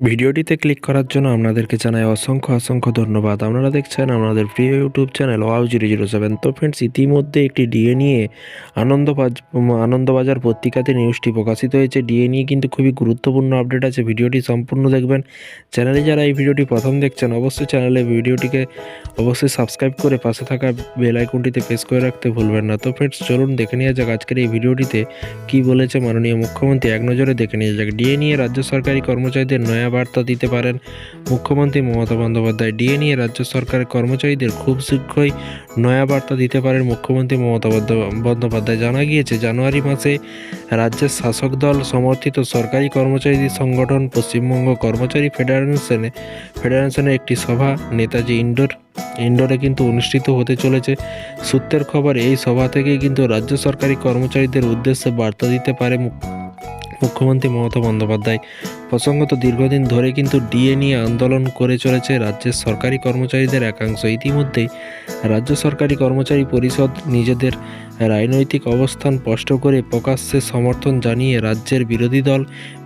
ভিডিওটিতে ক্লিক করার জন্য আপনাদেরকে জানাই অসংখ্য অসংখ্য ধন্যবাদ। আপনারা দেখছেন আমাদের প্রিয় YouTube channel wow zero zero seven. তো ফ্রেন্ডস ইতিমধ্যে একটি ডিএ নিয়ে আনন্দবাজ আনন্দবাজার পত্রিকাতে নিউজটি প্রকাশিত হয়েছে। ডিএ নিয়ে কিন্তু খুবই গুরুত্বপূর্ণ আপডেট আছে। ভিডিওটি সম্পূর্ণ দেখবেন। চ্যানেলে যারা এই ভিডিওটি প্রথম দেখছেন, অবশ্যই চ্যানেলে ভিডিওটিকে অবশ্যই সাবস্ক্রাইব করে পাশে থাকা বেল আইকনটিতে প্রেস করে রাখতে ভুলবেন না। তো ফ্রেন্ডস চলুন দেখে নেওয়া যাক আজকের এই ভিডিওটিতে কি বলেছে মাননীয় মুখ্যমন্ত্রী। এক নজরে দেখে নেওয়া যাক। ডিএ নিয়ে রাজ্য সরকারি কর্মচারীদের নয়া বার্তা দিতে পারেন। মুখ্যমন্ত্রী মমতা বন্দ্যোপাধ্যায় ডিএ নিয়ে রাজ্য সরকারের কর্মচারীদের খুব শীঘ্রই নয়া বার্তা দিতে পারেন মুখ্যমন্ত্রী মমতা বন্দ্যোপাধ্যায়। জানা গিয়েছে, জানুয়ারি মাসে রাজ্যের শাসক দল সমর্থিত সরকারি কর্মচারীদের সংগঠন পশ্চিমবঙ্গ কর্মচারী ফেডারেশনে ফেডারেশনের একটি সভা নেতাজি ইন্ডোর ইন্ডোরে কিন্তু অনুষ্ঠিত হতে চলেছে। সূত্রের খবর, এই সভা থেকেই কিন্তু রাজ্য সরকারি কর্মচারীদের উদ্দেশ্যে বার্তা দিতে পারে মুখ্যমন্ত্রী মমতা বন্দ্যোপাধ্যায়। প্রসঙ্গত, দীর্ঘদিন ধরে কিন্তু ডিএ নিয়ে আন্দোলন করে চলেছে রাজ্যের সরকারি কর্মচারীদের একাংশ। ইতিমধ্যেই রাজ্য সরকারি কর্মচারী পরিষদ নিজেদের রাজনৈতিক অবস্থান স্পষ্ট করে প্রকাশ্যে সমর্থন জানিয়ে রাজ্যের বিরোধী দল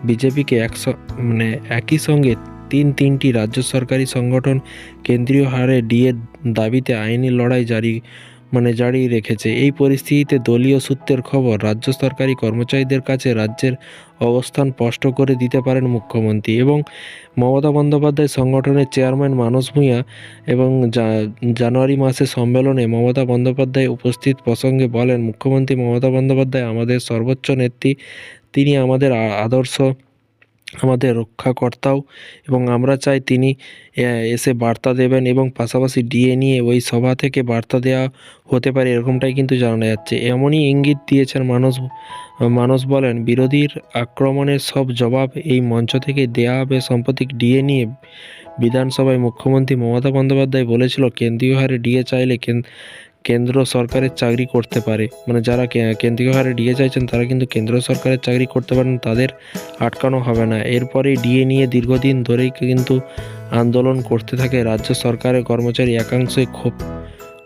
বিজেপিকে এক মানে একই সঙ্গে তিন তিনটি রাজ্য সরকারি সংগঠন কেন্দ্রীয় হারে ডিএর দাবিতে আইনি লড়াই জারি মানে জারি রেখেছে। এই পরিস্থিতিতে দলীয় সূত্রের খবর, রাজ্য সরকারি কর্মচারীদের কাছে রাজ্যের অবস্থান স্পষ্ট করে দিতে পারেন মুখ্যমন্ত্রী এবং মমতা বন্দ্যোপাধ্যায় সংগঠনের চেয়ারম্যান মানস ভূঁইয়া এবং জানুয়ারি মাসে সম্মেলনে মমতা বন্দ্যোপাধ্যায় উপস্থিত প্রসঙ্গে বলেন, মুখ্যমন্ত্রী মমতা বন্দ্যোপাধ্যায় আমাদের সর্বোচ্চ নেত্রী। তিনি আমাদের আদর্শ আমাদের রক্ষাকর্তাও এবং আমরা চাই তিনি এসে বার্তা দেবেন এবং পাশাপাশি ডিএ নিয়ে ওই সভা থেকে বার্তা দেওয়া হতে পারে, এরকমটাই কিন্তু জানা যাচ্ছে। এমনই ইঙ্গিত দিয়েছেন মানুষ মানুষ বলেন, বিরোধীর আক্রমণের সব জবাব এই মঞ্চ থেকে দেয়া হবে। সম্প্রতি ডিএ নিয়ে বিধানসভায় মুখ্যমন্ত্রী মমতা বন্দ্যোপাধ্যায় বলেছিল, কেন্দ্রীয় হারে ডিএ চাইলে কেন্দ্র সরকারের চাকরি করতে পারে। মানে যারা কেন্দ্রীয় হারে ডিএ চাইছেন, তারা কিন্তু কেন্দ্র সরকারের চাকরি করতে পারেন, তাদের আটকানো হবে না। এরপরে ডিএ নিয়ে দীর্ঘদিন ধরেই কিন্তু আন্দোলন করতে থাকে রাজ্য সরকারের কর্মচারী একাংশে ক্ষোভ,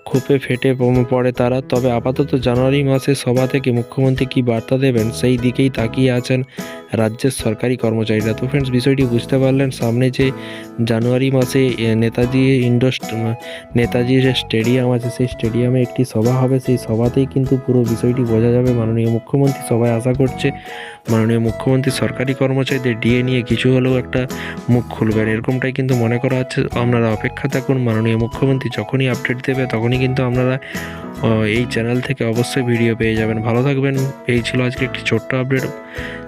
ক্ষোভে ফেটে পড়ে তারা। তবে আপাতত জানুয়ারি মাসে সভা থেকে মুখ্যমন্ত্রী কী বার্তা দেবেন, সেই দিকেই তাকিয়ে আছেন রাজ্যের সরকারি কর্মচারীরা। তো ফ্রেন্ডস বিষয়টি বুঝতে পারলেন, সামনে যে জানুয়ারি মাসে নেতাজি ইন্ডোর নেতাজির যে স্টেডিয়াম আছে, সেই স্টেডিয়ামে একটি সভা হবে। সেই সভাতেই কিন্তু পুরো বিষয়টি বোঝা যাবে। মাননীয় মুখ্যমন্ত্রী সবাই আশা করছে, মাননীয় মুখ্যমন্ত্রী সরকারি কর্মচারীদের ডিএ নিয়ে কিছু হলেও একটা মুখ খুলবেন এরকমটাই কিন্তু মনে করা হচ্ছে, আপনারা অপেক্ষা থাকুন। মাননীয় মুখ্যমন্ত্রী যখনই আপডেট দেবে, তখনই কিন্তু আপনারা এই চ্যানেল থেকে অবশ্যই ভিডিও পেয়ে যাবেন। ভালো থাকবেন। এই ছিল আজকে একটি ছোট্ট আপডেট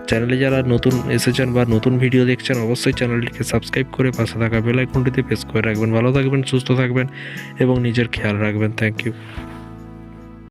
চ্যানেলে যারা নতুন এসেছেন বা নতুন ভিডিও দেখছেন, অবশ্যই চ্যানেলটিকে সাবস্ক্রাইব করে পাশে থাকা বেলাইকনটিতে প্রেস করে রাখবেন। ভালো থাকবেন, সুস্থ থাকবেন এবং নিজের খেয়াল রাখবেন। Thank you